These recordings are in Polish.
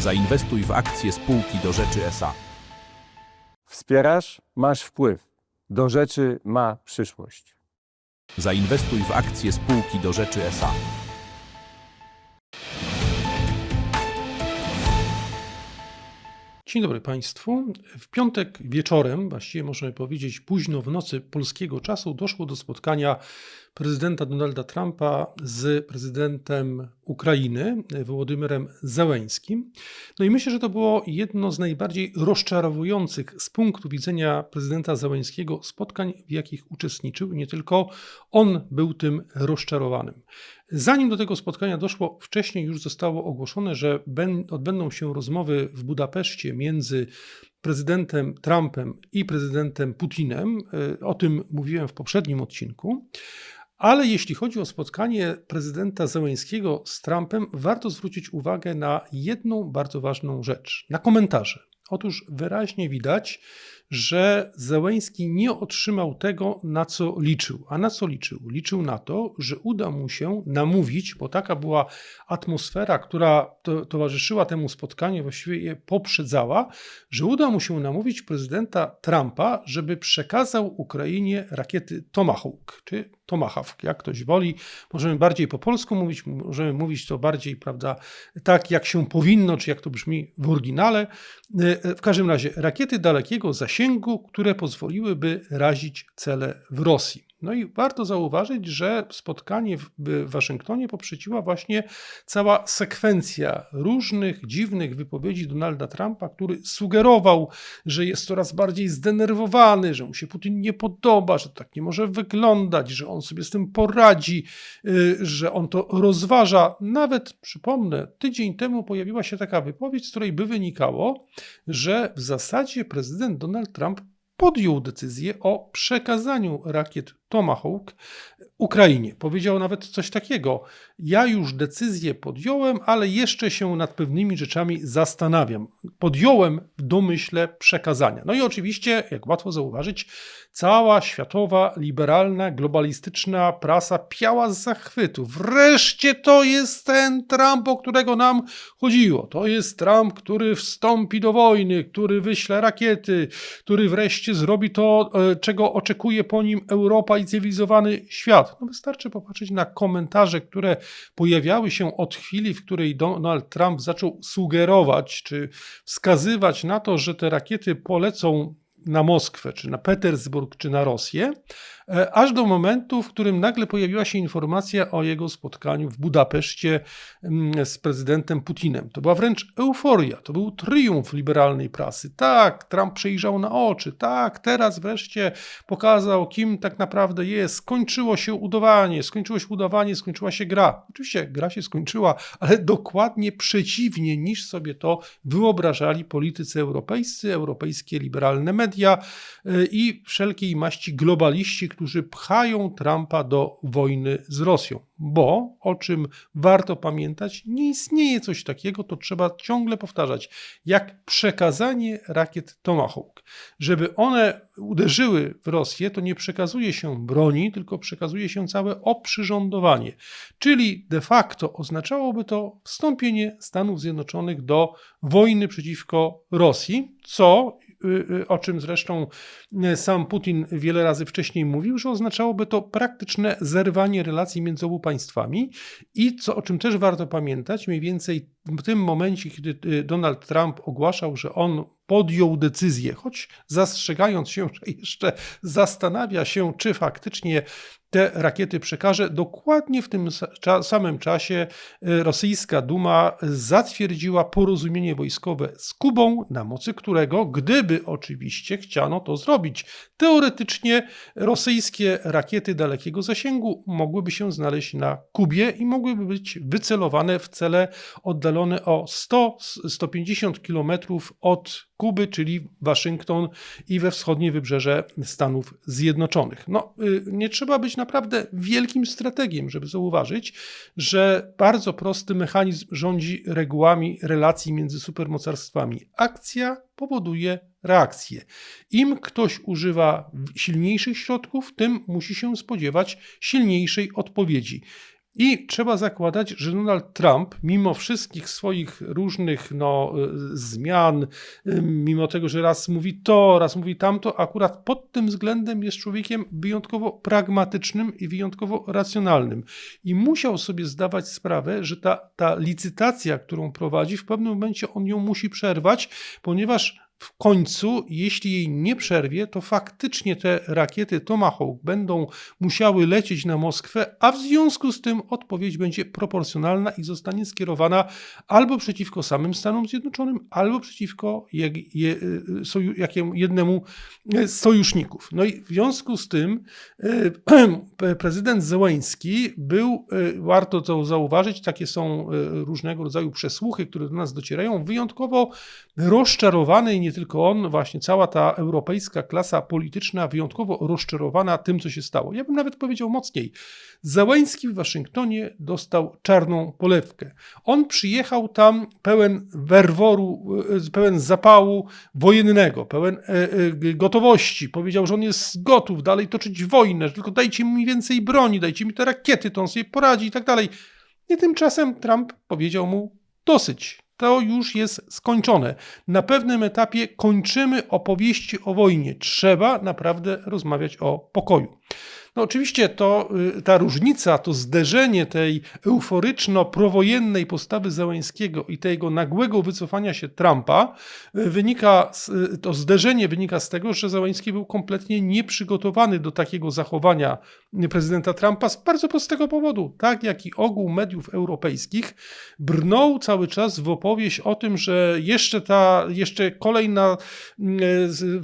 Zainwestuj w akcje spółki do rzeczy SA. Wspierasz, masz wpływ. Do rzeczy ma przyszłość. Zainwestuj w akcje spółki do rzeczy SA. Dzień dobry Państwu. W piątek wieczorem, właściwie możemy powiedzieć późno w nocy polskiego czasu, doszło do spotkania prezydenta Donalda Trumpa z prezydentem Ukrainy, Wołodymyrem Zełęńskim. No i myślę, że to było jedno z najbardziej rozczarowujących z punktu widzenia prezydenta Zełęńskiego spotkań, w jakich uczestniczył. Nie tylko on był tym rozczarowanym. Zanim do tego spotkania doszło, wcześniej już zostało ogłoszone, że odbędą się rozmowy w Budapeszcie między prezydentem Trumpem i prezydentem Putinem. Y, O tym mówiłem w poprzednim odcinku. Ale jeśli chodzi o spotkanie prezydenta Zełęńskiego z Trumpem, warto zwrócić uwagę na jedną bardzo ważną rzecz na komentarze. Otóż wyraźnie widać, że Zełęński nie otrzymał tego, na co liczył. A na co liczył? Liczył na to, że uda mu się namówić, bo taka była atmosfera, która to, towarzyszyła temu spotkaniu, właściwie je poprzedzała, że uda mu się namówić prezydenta Trumpa, żeby przekazał Ukrainie rakiety Tomahawk, czy Tomahawk, jak ktoś woli. Możemy bardziej po polsku mówić, możemy mówić to bardziej, prawda, tak jak się powinno, czy jak to brzmi w oryginale. W każdym razie rakiety dalekiego zasięgu, które pozwoliłyby razić cele w Rosji. No i warto zauważyć, że spotkanie w Waszyngtonie poprzeciła właśnie cała sekwencja różnych dziwnych wypowiedzi Donalda Trumpa, który sugerował, że jest coraz bardziej zdenerwowany, że mu się Putin nie podoba, że tak nie może wyglądać, że on sobie z tym poradzi, y, że on to rozważa. Nawet przypomnę, tydzień temu pojawiła się taka wypowiedź, z której by wynikało, że w zasadzie prezydent Donald Trump podjął decyzję o przekazaniu rakiet Tomahawk Ukrainie. Powiedział nawet coś takiego: Ja już decyzję podjąłem, ale jeszcze się nad pewnymi rzeczami zastanawiam. Podjąłem w domyśle przekazania. No i oczywiście, jak łatwo zauważyć, cała światowa, liberalna, globalistyczna prasa piała z zachwytu. Wreszcie to jest ten Trump, o którego nam chodziło. To jest Trump, który wstąpi do wojny, który wyśle rakiety, który wreszcie zrobi to, e, czego oczekuje po nim Europa i cywilizowany świat. No wystarczy popatrzeć na komentarze, które pojawiały się od chwili, w której Donald Trump zaczął sugerować czy wskazywać na to, że te rakiety polecą na Moskwę, czy na Petersburg, czy na Rosję, e, aż do momentu, w którym nagle pojawiła się informacja o jego spotkaniu w Budapeszcie mm, z prezydentem Putinem. To była wręcz euforia, to był triumf liberalnej prasy. Tak, Trump przejrzał na oczy, tak, teraz wreszcie pokazał, kim tak naprawdę jest. Skończyło się udawanie, skończyło się udawanie, skończyła się gra. Oczywiście gra się skończyła, ale dokładnie przeciwnie niż sobie to wyobrażali politycy europejscy, europejskie liberalne media y, i wszelkiej maści globaliści, którzy pchają Trumpa do wojny z Rosją. Bo, o czym warto pamiętać, nie istnieje coś takiego, to trzeba ciągle powtarzać, jak przekazanie rakiet Tomahawk. Żeby one uderzyły w Rosję, to nie przekazuje się broni, tylko przekazuje się całe oprzyrządowanie. Czyli de facto oznaczałoby to wstąpienie Stanów Zjednoczonych do wojny przeciwko Rosji, co o czym zresztą y, sam Putin wiele razy wcześniej mówił, że oznaczałoby to praktyczne zerwanie relacji między obu państwami i co, o czym też warto pamiętać, mniej więcej w tym momencie, kiedy y, Donald Trump ogłaszał, że on podjął decyzję, choć zastrzegając się, że jeszcze zastanawia się, czy faktycznie te rakiety przekaże, dokładnie w tym samym czasie y, rosyjska Duma zatwierdziła porozumienie wojskowe z Kubą, na mocy którego, gdyby oczywiście chciano to zrobić, teoretycznie rosyjskie rakiety dalekiego zasięgu mogłyby się znaleźć na Kubie i mogłyby być wycelowane w cele oddalone o 100-150 kilometrów od Kuby, czyli Waszyngton i we wschodnie wybrzeże Stanów Zjednoczonych. No, y, nie trzeba być naprawdę wielkim strategiem, żeby zauważyć, że bardzo prosty mechanizm rządzi regułami relacji między supermocarstwami. Akcja powoduje reakcję. Im ktoś używa silniejszych środków, tym musi się spodziewać silniejszej odpowiedzi. I trzeba zakładać, że Donald Trump, mimo wszystkich swoich różnych no, y, zmian, y, mimo tego, że raz mówi to, raz mówi tamto, akurat pod tym względem jest człowiekiem wyjątkowo pragmatycznym i wyjątkowo racjonalnym. I musiał sobie zdawać sprawę, że ta, ta licytacja, którą prowadzi, w pewnym momencie on ją musi przerwać, ponieważ w końcu, jeśli jej nie przerwie, to faktycznie te rakiety Tomahawk będą musiały lecieć na Moskwę, a w związku z tym odpowiedź będzie proporcjonalna i zostanie skierowana albo przeciwko samym Stanom Zjednoczonym, albo przeciwko je, je, soju, jakiemu, jednemu z sojuszników. No i w związku z tym e, prezydent Zełański był, e, warto to zauważyć, takie są różnego rodzaju przesłuchy, które do nas docierają, wyjątkowo rozczarowany i nie tylko on, właśnie cała ta europejska klasa polityczna wyjątkowo rozczarowana tym, co się stało. Ja bym nawet powiedział mocniej. Załęski w Waszyngtonie dostał czarną polewkę. On przyjechał tam pełen werworu, e, pełen zapału wojennego, pełen e, e, gotowości. Powiedział, że on jest gotów dalej toczyć wojnę, że tylko dajcie mi więcej broni, dajcie mi te rakiety, to on sobie poradzi i tak dalej. I tymczasem Trump powiedział mu dosyć to już jest skończone. Na pewnym etapie kończymy opowieści o wojnie. Trzeba naprawdę rozmawiać o pokoju. No oczywiście to, y, ta różnica, to zderzenie tej euforyczno-prowojennej postawy Załęskiego i tego nagłego wycofania się Trumpa y, wynika, z, y, to zderzenie wynika z tego, że Załęski był kompletnie nieprzygotowany do takiego zachowania prezydenta Trumpa z bardzo prostego powodu. Tak jak i ogół mediów europejskich brnął cały czas w opowieść o tym, że jeszcze ta, jeszcze kolejna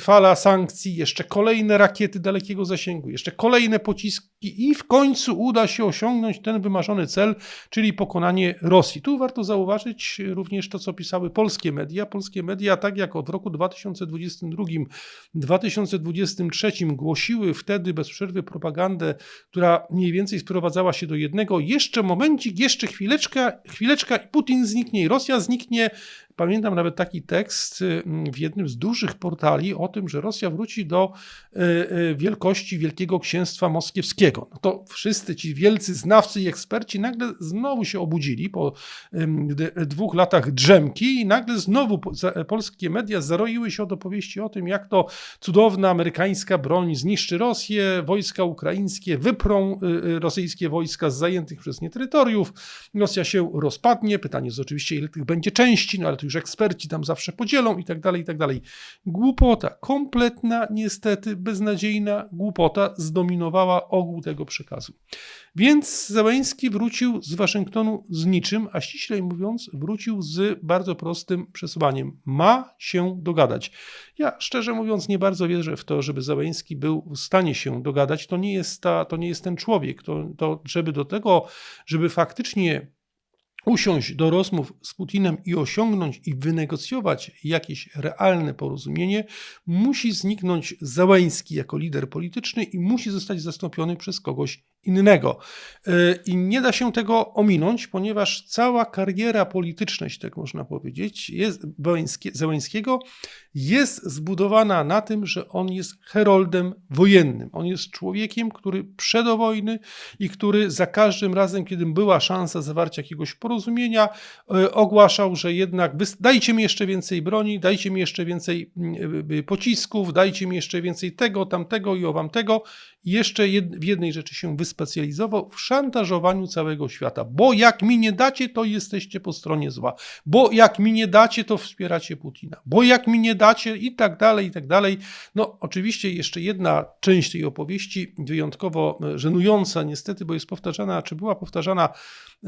fala sankcji, jeszcze kolejne rakiety dalekiego zasięgu, jeszcze kolejne pociski i w końcu uda się osiągnąć ten wymarzony cel, czyli pokonanie Rosji. Tu warto zauważyć również to, co pisały polskie media. Polskie media, tak jak od roku 2022-2023 głosiły wtedy bez przerwy propagandę, która mniej więcej sprowadzała się do jednego, jeszcze momencik, jeszcze chwileczka, chwileczka i Putin zniknie i Rosja zniknie, Pamiętam nawet taki tekst y, w jednym z dużych portali o tym, że Rosja wróci do y, y, wielkości Wielkiego Księstwa Moskiewskiego. No to wszyscy ci wielcy znawcy i eksperci nagle znowu się obudzili po dwóch latach drzemki i nagle znowu polskie media zaroiły się od opowieści o tym, jak to cudowna amerykańska broń zniszczy Rosję, wojska ukraińskie wyprą rosyjskie wojska z zajętych przez nie terytoriów, Rosja się rozpadnie. Pytanie jest oczywiście, ile tych będzie części, no ale to już eksperci tam zawsze podzielą i tak dalej, i tak dalej. Głupota, kompletna, niestety beznadziejna głupota zdominowała ogół tego przekazu. Więc Załęski wrócił z Waszyngtonu z niczym, a ściślej mówiąc, wrócił z bardzo prostym przesłaniem. Ma się dogadać. Ja szczerze mówiąc nie bardzo wierzę w to, żeby Załęski był w stanie się dogadać. To nie jest, ta, to nie jest ten człowiek. To, to żeby do tego, żeby faktycznie usiąść do rozmów z Putinem i osiągnąć i wynegocjować jakieś realne porozumienie, musi zniknąć Załęski jako lider polityczny i musi zostać zastąpiony przez kogoś innego. E, I nie da się tego ominąć, ponieważ cała kariera polityczna, tak można powiedzieć, jest jest zbudowana na tym, że on jest heroldem wojennym. On jest człowiekiem, który przed wojny i który za każdym razem, kiedy była szansa zawarcia jakiegoś porozumienia, e, ogłaszał, że jednak dajcie mi jeszcze więcej broni, dajcie mi jeszcze więcej mm, e, pocisków, dajcie mi jeszcze więcej tego, tamtego i owam tego. I jeszcze w jednej rzeczy się wyspecjalizował specjalizował w szantażowaniu całego świata. Bo jak mi nie dacie, to jesteście po stronie zła. Bo jak mi nie dacie, to wspieracie Putina. Bo jak mi nie dacie i tak dalej, i tak dalej. No oczywiście jeszcze jedna część tej opowieści, wyjątkowo e, żenująca niestety, bo jest powtarzana, czy była powtarzana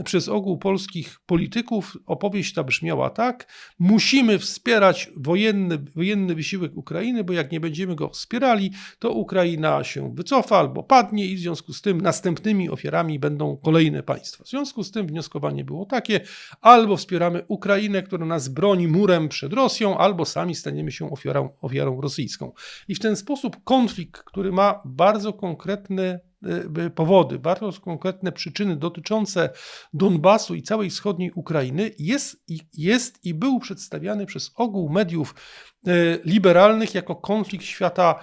przez ogół polskich polityków. Opowieść ta brzmiała tak: musimy wspierać wojenny, wojenny wysiłek Ukrainy, bo jak nie będziemy go wspierali, to Ukraina się wycofa albo padnie i w związku z tym następnymi ofiarami będą kolejne państwa. W związku z tym wnioskowanie było takie: albo wspieramy Ukrainę, która nas broni murem przed Rosją, albo sami staniemy się ofiarą, ofiarą rosyjską. I w ten sposób konflikt, który ma bardzo konkretne Y, powody, bardzo konkretne przyczyny dotyczące Donbasu i całej wschodniej Ukrainy jest jest i był przedstawiany przez ogół mediów liberalnych jako konflikt świata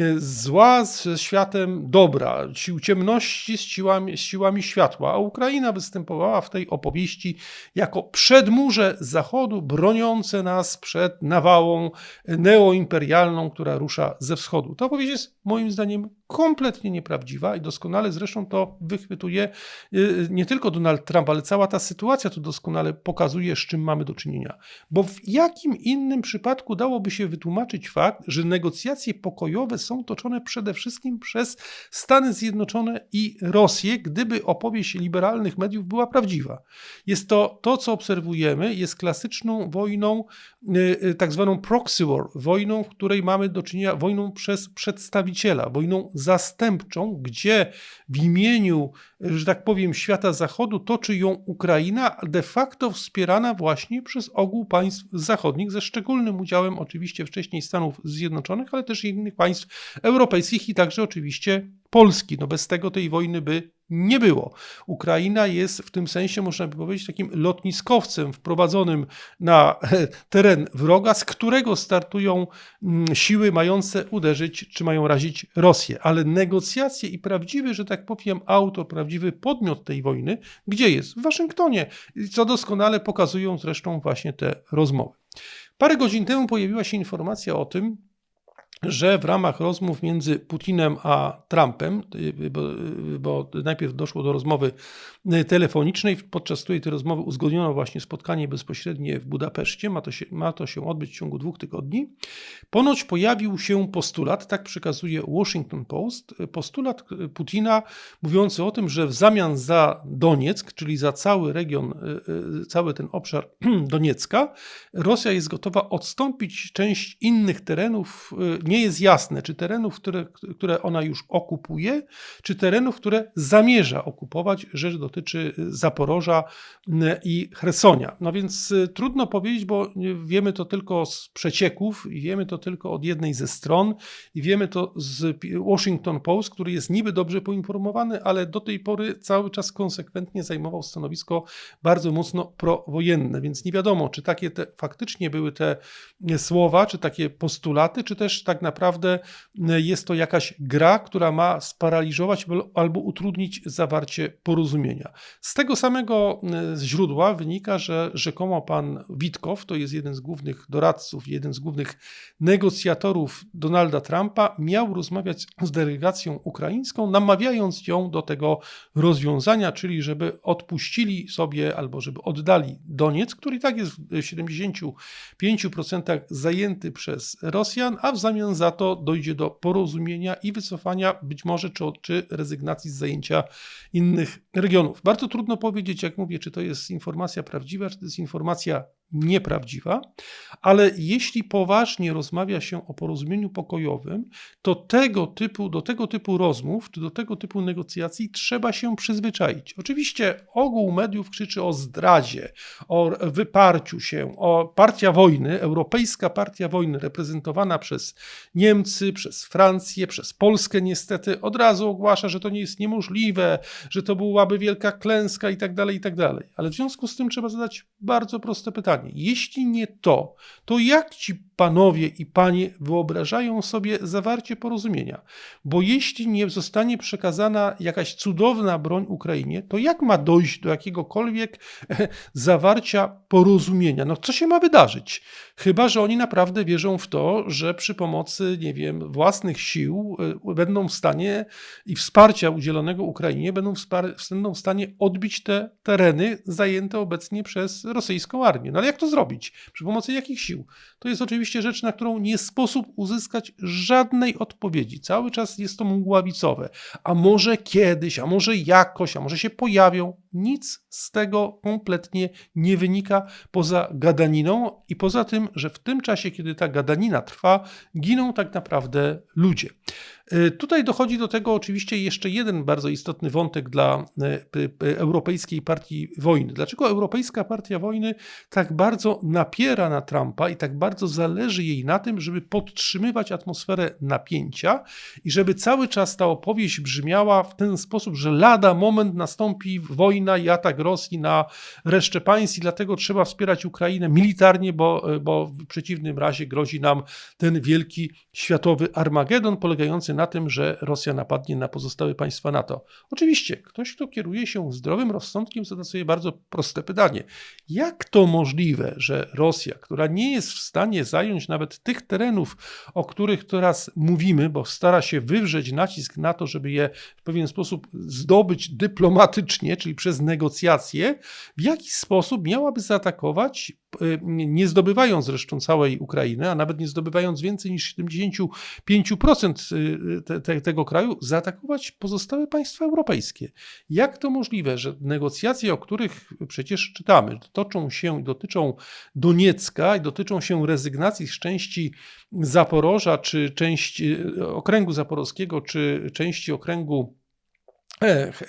e, zła z światem dobra, sił ciemności z siłami, z siłami światła, a Ukraina występowała w tej opowieści jako przedmurze Zachodu broniące nas przed nawałą neoimperialną, która rusza ze wschodu. Ta opowieść jest moim zdaniem kompletnie nieprawdziwa i doskonale zresztą to wychwytuje y, nie tylko Donald Trump, ale cała ta sytuacja to doskonale pokazuje, z czym mamy do czynienia. Bo w jakim innym przypadku dałoby się wytłumaczyć fakt, że negocjacje pokojowe są toczone przede wszystkim przez Stany Zjednoczone i Rosję, gdyby opowieść liberalnych mediów była prawdziwa. Jest to to, co obserwujemy, jest klasyczną wojną, y, y, tak zwaną proxy war, wojną, w której mamy do czynienia, wojną przez przedstawiciela, wojną zastępczą, gdzie w imieniu, że tak powiem, świata zachodu toczy ją Ukraina, de facto wspierana właśnie przez ogół państw zachodnich, ze szczególnym udziałem oczywiście wcześniej Stanów Zjednoczonych, ale też innych państw europejskich i także oczywiście Polski. No bez tego tej wojny by nie było. Ukraina jest w tym sensie, można by powiedzieć, takim lotniskowcem wprowadzonym na teren wroga, z którego startują mm, siły mające uderzyć czy mają razić Rosję. Ale negocjacje i prawdziwy, że tak powiem, autor, prawdziwy podmiot tej wojny, gdzie jest? W Waszyngtonie, co doskonale pokazują zresztą właśnie te rozmowy. Parę godzin temu pojawiła się informacja o tym, że w ramach rozmów między Putinem a Trumpem, y, bo, y, bo, najpierw doszło do rozmowy y, telefonicznej, podczas której tej rozmowy uzgodniono właśnie spotkanie bezpośrednie w Budapeszcie, ma to, się, ma to się odbyć w ciągu dwóch tygodni. Ponoć pojawił się postulat, tak przekazuje Washington Post, postulat Putina mówiący o tym, że w zamian za Donieck, czyli za cały region, cały ten obszar Doniecka, Rosja jest gotowa odstąpić część innych terenów, nie jest jasne, czy terenów, które, które ona już okupuje, czy terenów, które zamierza okupować. Rzecz dotyczy Zaporoża i Hersonia. No więc y, trudno powiedzieć, bo wiemy to tylko z przecieków i wiemy to tylko od jednej ze stron i wiemy to z Washington Post, który jest niby dobrze poinformowany, ale do tej pory cały czas konsekwentnie zajmował stanowisko bardzo mocno prowojenne, więc nie wiadomo, czy takie te, faktycznie były te słowa, czy takie postulaty, czy też tak naprawdę e, jest to jakaś gra, która ma sparaliżować albo utrudnić zawarcie porozumienia. Z tego samego e, źródła wynika, że rzekomo pan Witkow, to jest jeden z głównych doradców, jeden z głównych negocjatorów Donalda Trumpa, miał rozmawiać z delegacją ukraińską, namawiając ją do tego rozwiązania, czyli żeby odpuścili sobie albo żeby oddali Doniec, który tak jest w 75% zajęty przez Rosjan, a w zamian zamian za to dojdzie do porozumienia i wycofania być może czy, czy rezygnacji z zajęcia innych regionów. Bardzo trudno powiedzieć, jak mówię, czy to jest informacja prawdziwa, czy to jest informacja nieprawdziwa, ale jeśli poważnie rozmawia się o porozumieniu pokojowym, to tego typu, do tego typu rozmów, czy do tego typu negocjacji trzeba się przyzwyczaić. Oczywiście ogół mediów krzyczy o zdradzie, o wyparciu się, o partia wojny, europejska partia wojny reprezentowana przez Niemcy, przez Francję, przez Polskę niestety od razu ogłasza, że to nie jest niemożliwe, że to byłaby wielka klęska i tak dalej, i tak dalej. Ale w związku z tym trzeba zadać bardzo proste pytanie jeśli nie to, to jak ci panowie i panie wyobrażają sobie zawarcie porozumienia? Bo jeśli nie zostanie przekazana jakaś cudowna broń Ukrainie, to jak ma dojść do jakiegokolwiek zawarcia porozumienia? No co się ma wydarzyć? Chyba, że oni naprawdę wierzą w to, że przy pomocy, nie wiem, własnych sił e, będą w stanie i wsparcia udzielonego Ukrainie będą, będą w stanie odbić te tereny zajęte obecnie przez rosyjską armię. No ale jak to zrobić? Przy pomocy jakich sił? To jest oczywiście rzecz, na którą nie sposób uzyskać żadnej odpowiedzi. Cały czas jest to mgławicowe. A może kiedyś, a może jakoś, a może się pojawią. Nic z tego kompletnie nie wynika poza gadaniną i poza tym, że w tym czasie, kiedy ta gadanina trwa, giną tak naprawdę ludzie. E, tutaj dochodzi do tego oczywiście jeszcze jeden bardzo istotny wątek dla e, Europejskiej Partii Wojny. Dlaczego Europejska Partia Wojny tak bardzo napiera na Trumpa i tak bardzo zależy jej na tym, żeby podtrzymywać atmosferę napięcia i żeby cały czas ta opowieść brzmiała w ten sposób, że lada moment nastąpi wojna wojna i atak Rosji na resztę państw i dlatego trzeba wspierać Ukrainę militarnie, bo, bo w przeciwnym razie grozi nam ten wielki światowy Armagedon polegający na tym, że Rosja napadnie na pozostałe państwa NATO. Oczywiście, ktoś, kto kieruje się zdrowym rozsądkiem, zada sobie bardzo proste pytanie. Jak to możliwe, że Rosja, która nie jest w stanie zająć nawet tych terenów, o których teraz mówimy, bo stara się wywrzeć nacisk na to, żeby je w pewien sposób zdobyć dyplomatycznie, czyli przez negocjacje, w jaki sposób miałaby zaatakować, y, nie zdobywając zresztą całej Ukrainy, a nawet nie zdobywając więcej niż 75% y, te, te, tego kraju, zaatakować pozostałe państwa europejskie. Jak to możliwe, że negocjacje, o których przecież czytamy, toczą się i dotyczą Doniecka i dotyczą się rezygnacji z części Zaporoża, czy części okręgu zaporowskiego, czy części okręgu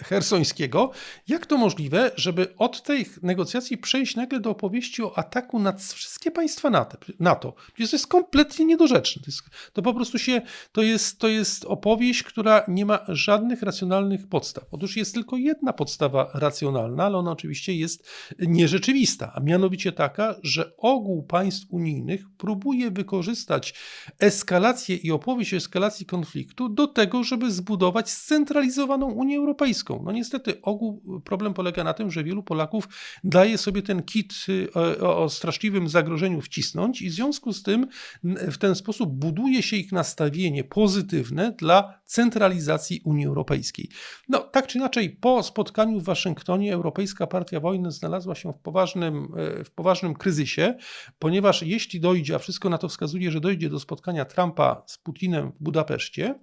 hersońskiego. Jak to możliwe, żeby od tych negocjacji przejść nagle do opowieści o ataku na wszystkie państwa NATO? Przecież to jest kompletnie niedorzeczne. To, jest, to po prostu się, to jest, to jest opowieść, która nie ma żadnych racjonalnych podstaw. Otóż jest tylko jedna podstawa racjonalna, ale ona oczywiście jest nierzeczywista, a mianowicie taka, że ogół państw unijnych próbuje wykorzystać eskalację i opowieść o eskalacji konfliktu do tego, żeby zbudować scentralizowaną Unię Europejską. No niestety ogół problem polega na tym, że wielu Polaków daje sobie ten kit y, o, o straszliwym zagrożeniu wcisnąć i w związku z tym w ten sposób buduje się ich nastawienie pozytywne dla centralizacji Unii Europejskiej. No tak czy inaczej po spotkaniu w Waszyngtonie Europejska Partia Wojny znalazła się w poważnym, e, w poważnym kryzysie, ponieważ jeśli dojdzie, a wszystko na to wskazuje, że dojdzie do spotkania Trumpa z Putinem w Budapeszcie,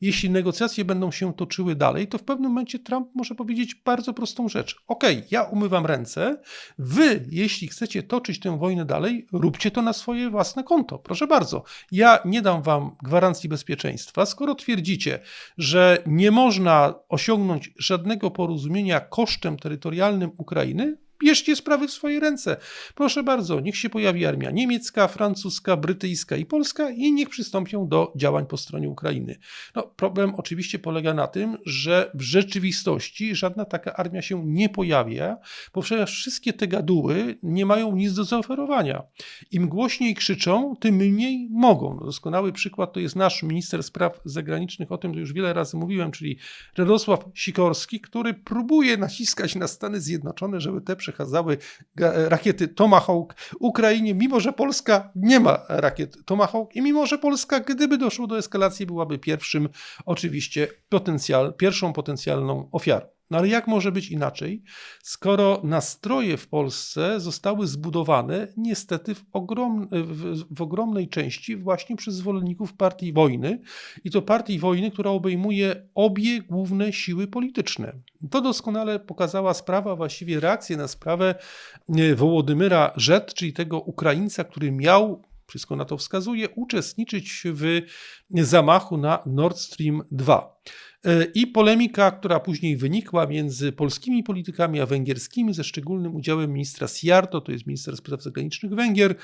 jeśli negocjacje będą się toczyły dalej, to w pewnym momencie Trump może powiedzieć bardzo prostą rzecz. OK, ja umywam ręce, wy, jeśli chcecie toczyć tę wojnę dalej, róbcie to na swoje własne konto. Proszę bardzo, ja nie dam wam gwarancji bezpieczeństwa, skoro twierdzicie, że nie można osiągnąć żadnego porozumienia kosztem terytorialnym Ukrainy, bierzcie sprawy w swoje ręce. Proszę bardzo, niech się pojawi armia niemiecka, francuska, brytyjska i polska i niech przystąpią do działań po stronie Ukrainy. No, problem oczywiście polega na tym, że w rzeczywistości żadna taka armia się nie pojawia, bo przecież wszystkie te gaduły nie mają nic do zaoferowania. Im głośniej krzyczą, tym mniej mogą. No, doskonały przykład to jest nasz minister spraw zagranicznych, o tym już wiele razy mówiłem, czyli Radosław Sikorski, który próbuje naciskać na Stany Zjednoczone, żeby te przekazały rakiety Tomahawk Ukrainie, mimo że Polska nie ma rakiet Tomahawk i mimo że Polska, gdyby doszło do eskalacji, byłaby pierwszym, oczywiście, potencjal, pierwszą potencjalną ofiarą. No ale jak może być inaczej, skoro nastroje w Polsce zostały zbudowane niestety w, ogrom, w, w, ogromnej części właśnie przez zwolenników partii wojny i to partii wojny, która obejmuje obie główne siły polityczne. To doskonale pokazała sprawa, właściwie reakcję na sprawę e, Wołodymyra Żet, czyli tego Ukraińca, który miał wszystko na to wskazuje, uczestniczyć w zamachu na Nord Stream 2. E, I polemika, która później wynikła między polskimi politykami a węgierskimi, ze szczególnym udziałem ministra Siarto, to jest minister spraw zagranicznych Węgier,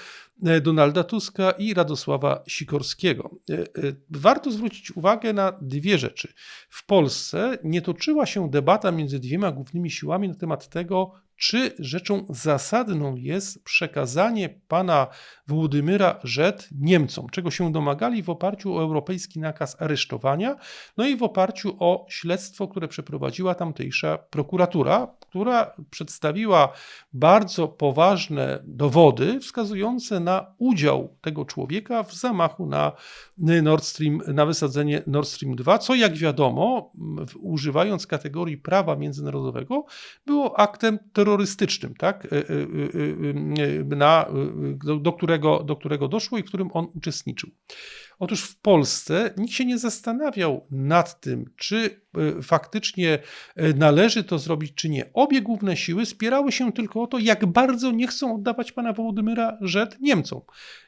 e, Donalda Tuska i Radosława Sikorskiego. E, warto zwrócić uwagę na dwie rzeczy. W Polsce nie toczyła się debata między dwiema głównymi siłami na temat tego, czy rzeczą zasadną jest przekazanie pana Włodymyra Żet Niemcom, czego się domagali w oparciu o europejski nakaz aresztowania, no i w oparciu o śledztwo, które przeprowadziła tamtejsza prokuratura, która przedstawiła bardzo poważne dowody wskazujące na udział tego człowieka w zamachu na Nord Stream, na wysadzenie Nord Stream 2, co jak wiadomo, używając kategorii prawa międzynarodowego, było aktem terrorystycznym, tak, e, e, e, na, do, do, którego, do którego doszło i w którym on uczestniczył. Otóż w Polsce nikt się nie zastanawiał nad tym, czy e, faktycznie e, należy to zrobić, czy nie. Obie główne siły spierały się tylko o to, jak bardzo nie chcą oddawać pana Wołodymyra Żet Niemcom.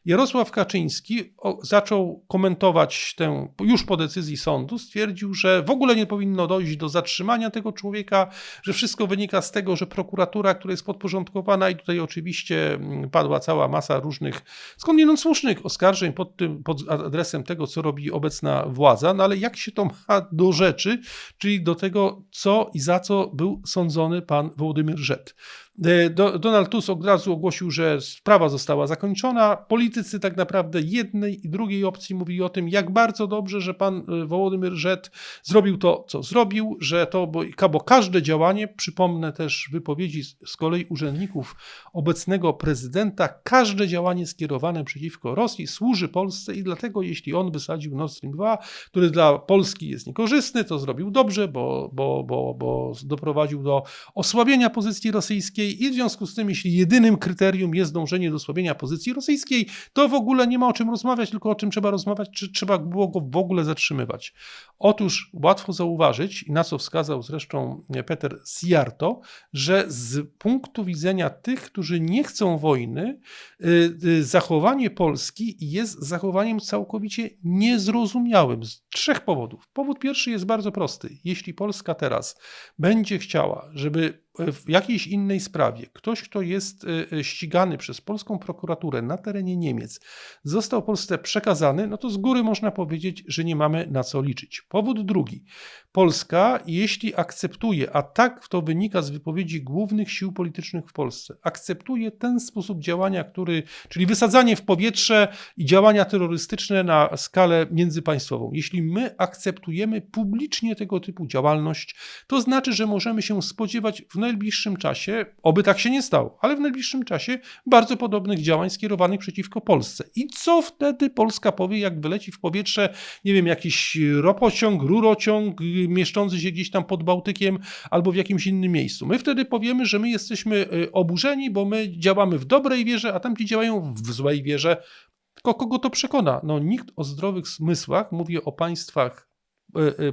Jarosław Kaczyński zaczął komentować tę już po decyzji sądu, stwierdził, że w ogóle nie powinno dojść do zatrzymania tego człowieka, że wszystko wynika z tego, że prokuratura, która jest podporządkowana i tutaj oczywiście mm, padła cała masa różnych, skądinąd słusznych oskarżeń pod tym, pod adresem adresem tego, co robi obecna władza, no ale jak się to ma do rzeczy, czyli do tego, co i za co był sądzony pan Wołodymyr Żet. E, Do, Donald Tusk od razu ogłosił, że sprawa została zakończona. Politycy tak naprawdę jednej i drugiej opcji mówili o tym, jak bardzo dobrze, że pan e, Wołodymyr Żet zrobił to, co zrobił, że to, bo, bo każde działanie, przypomnę też wypowiedzi z, z kolei urzędników obecnego prezydenta, każde działanie skierowane przeciwko Rosji służy Polsce i dlatego jeśli on wysadził Nord Stream 2, który dla Polski jest niekorzystny, to zrobił dobrze, bo, bo, bo, bo doprowadził do osłabienia pozycji rosyjskiej i w związku z tym, jeśli jedynym kryterium jest dążenie do osłabienia pozycji rosyjskiej, to w ogóle nie ma o czym rozmawiać, tylko o czym trzeba rozmawiać, czy trzeba było go w ogóle zatrzymywać. Otóż łatwo zauważyć, i na co wskazał zresztą Peter Siarto, że z punktu widzenia tych, którzy nie chcą wojny, y, y, zachowanie Polski jest zachowaniem całkowicie niezrozumiałym z trzech powodów. Powód pierwszy jest bardzo prosty. Jeśli Polska teraz będzie chciała, żeby w jakiejś innej sprawie ktoś, kto jest y, y, ścigany przez polską prokuraturę na terenie Niemiec, został Polsce przekazany, no to z góry można powiedzieć, że nie mamy na co liczyć. Powód drugi. Polska, jeśli akceptuje, a tak to wynika z wypowiedzi głównych sił politycznych w Polsce, akceptuje ten sposób działania, który, czyli wysadzanie w powietrze i działania terrorystyczne na skalę międzypaństwową. Jeśli my akceptujemy publicznie tego typu działalność, to znaczy, że możemy się spodziewać w najbliższym czasie, oby tak się nie stało, ale w najbliższym czasie bardzo podobnych działań skierowanych przeciwko Polsce. I co wtedy Polska powie, jak wyleci w powietrze, nie wiem, jakiś ropociąg, rurociąg mieszczący się gdzieś tam pod Bałtykiem albo w jakimś innym miejscu? My wtedy powiemy, że my jesteśmy y, oburzeni, bo my działamy w dobrej wierze, a tamci działają w złej wierze. Tylko kogo to przekona? No nikt o zdrowych zmysłach, mówię o państwach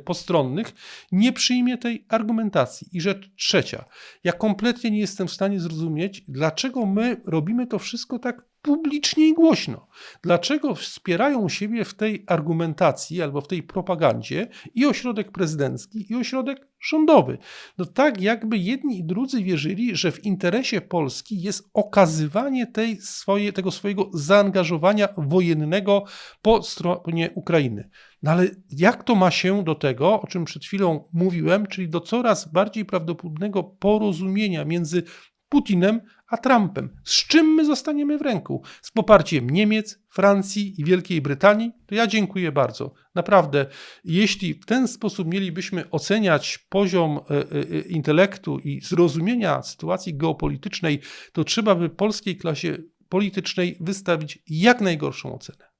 postronnych, nie przyjmie tej argumentacji. I rzecz trzecia. Ja kompletnie nie jestem w stanie zrozumieć, dlaczego my robimy to wszystko tak publicznie i głośno. Dlaczego wspierają siebie w tej argumentacji albo w tej propagandzie i ośrodek prezydencki, i ośrodek rządowy. No tak, jakby jedni i drudzy wierzyli, że w interesie Polski jest okazywanie tej swoje, tego swojego zaangażowania wojennego po stronie Ukrainy. No ale jak to ma się do tego, o czym przed chwilą mówiłem, czyli do coraz bardziej prawdopodobnego porozumienia między Putinem a Trumpem. Z czym my zostaniemy w ręku? Z poparciem Niemiec, Francji i Wielkiej Brytanii? To ja dziękuję bardzo. Naprawdę, jeśli w ten sposób mielibyśmy oceniać poziom e, e, intelektu i zrozumienia sytuacji geopolitycznej, to trzeba by polskiej klasie politycznej wystawić jak najgorszą ocenę.